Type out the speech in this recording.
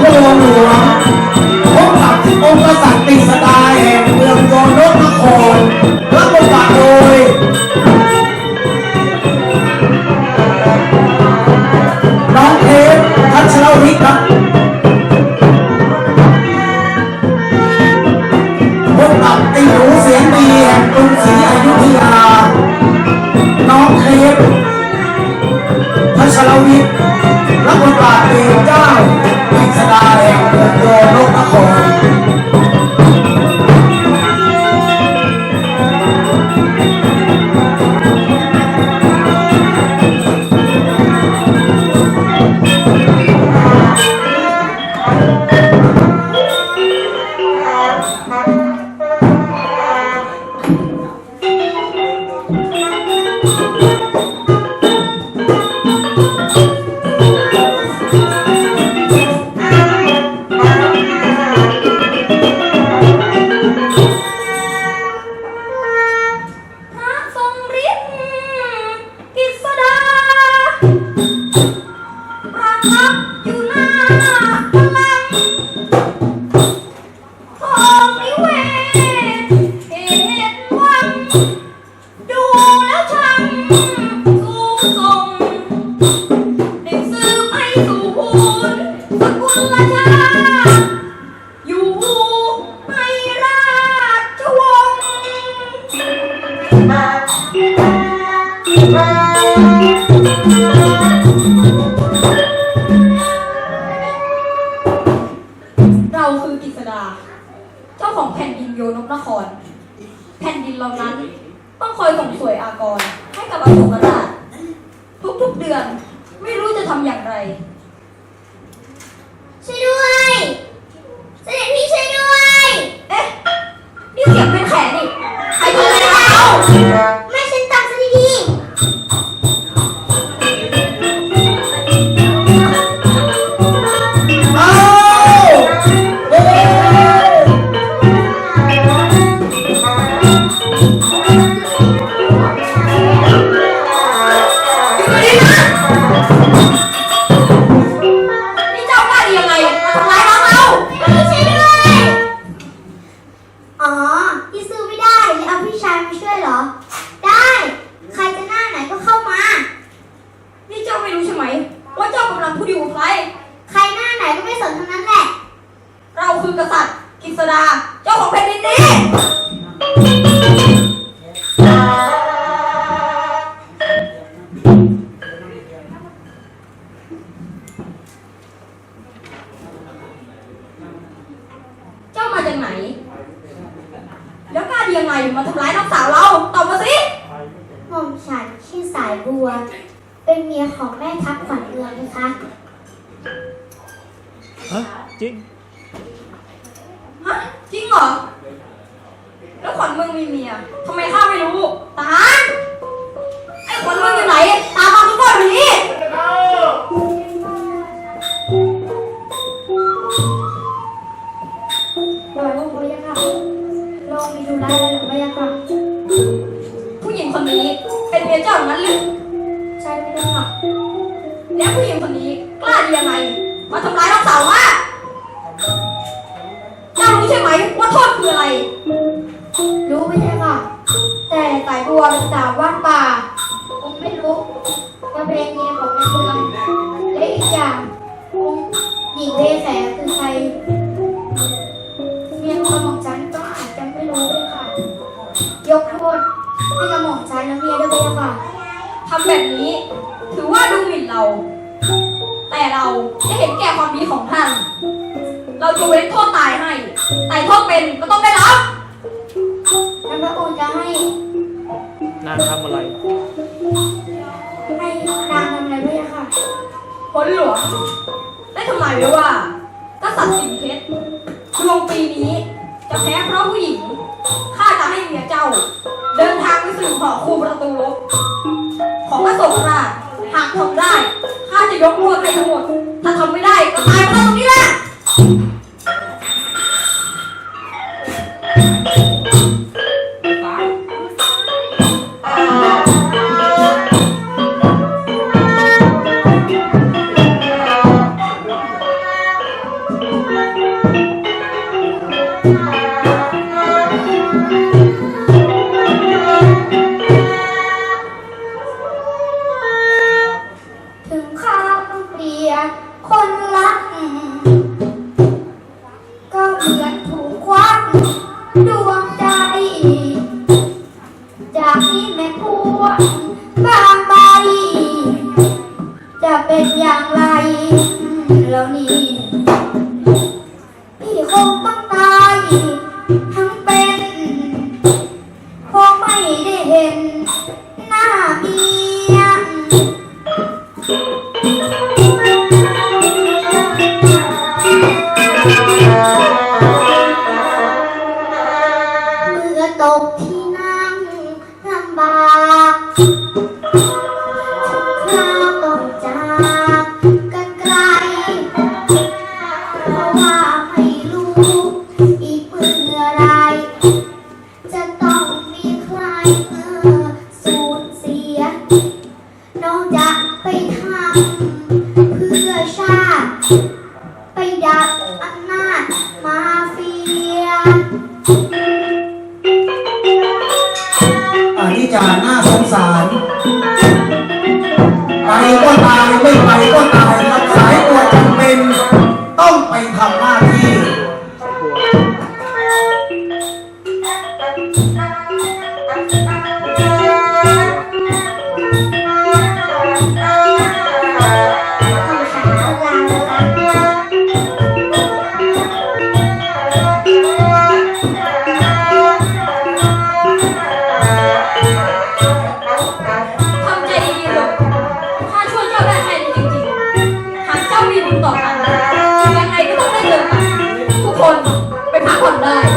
พระองค์หลวงพบกับองค์กษัตริย์กฤษดาแห่งเมืองโยนนครรับบทบาทโดยน้องเทพพัชรวิทย์ครับพบกับไอ้หนูเสียงดีแห่งกรุงศรีอยุธยา น้องเทพพัชรวิทย์รับบทบาทเป็นเจ้า กฤษด เราคือกฤษดา เจ้าของแผ่นดินโยนกนคร แผ่นดินเรานั้น ต้องคอยส่งสวยอากร ให้กับอโศกราชทุกๆเดือนไม่รู้จะทำอย่างไร เร ษัตริย์กฤษดา เจ้าของแผ่นดินนี้เจ้ามาจากไหน แล้วกล้าดียังไงมาทำร้ายน้องสาวเรา ตอบมาสิ หม่อมฉันชื่อสายบัว เป็นเมียของแม่ทัพขวัญเมืองนะคะ ฮะจริงฮะ จริงเหรอ แล้วขวัญเมืองมีเมียทำไมข้าไม่รู้ทหาไอ้ขวัญเมืองอยู่ไหน ตามมาทุกคนอยู่นี่ลอยลงไปยังค่ะลองมีดูได้แล้วหรือไม่ยังค่ะผู้หญิงคนนี้เป็นเมียเจ้าอย่างนั้นหรือใช่ไม่ได้ค่ะแล้วผู้หญิงคนนี้กล้าดียังไง หญิงเวแสคือใครเมียของหม่อมฉันก็อาจจะไม่รู้ด้วยค่ะ ยกโทษให้กับหม่อมฉันและเมียด้วยค่ะทำแบบนี้ถือว่าดูหมิ่นเรา แต่เราจะเห็นแก่ความดีของท่าน เราจะเว้นโทษตายให้แต่โทษเป็นก็ต้องได้รับท่านพระองค์จะให้นางทำอะไร ให้นางทำอะไรด้วยค่ะผลหลวงได้ ทำนายไว้ว่ากษัตริย์สิงเพชรดวงปีนี้ จะแพ้เพราะผู้หญิง ข้าจะให้เมียเจ้า เดินทางไปสู่หอคูประตูลบของพระโสกราชหากทำได้ ข้าจะยกโทษให้ทั้งหมด ถ้าทำไม่ได้ก็ตายไปตรงนี้แหละ เป็นอย่างไรแล้วนี่พี่คงต้องตายทั้งเป็นเพราะไม่ได้เห็นหน้าเมียเมื่อตกที่นั่งลำบาก พิการน่าสงสาร ไปก็ตายไม่ไปก็ตายครับ นไปพักผ่อนได้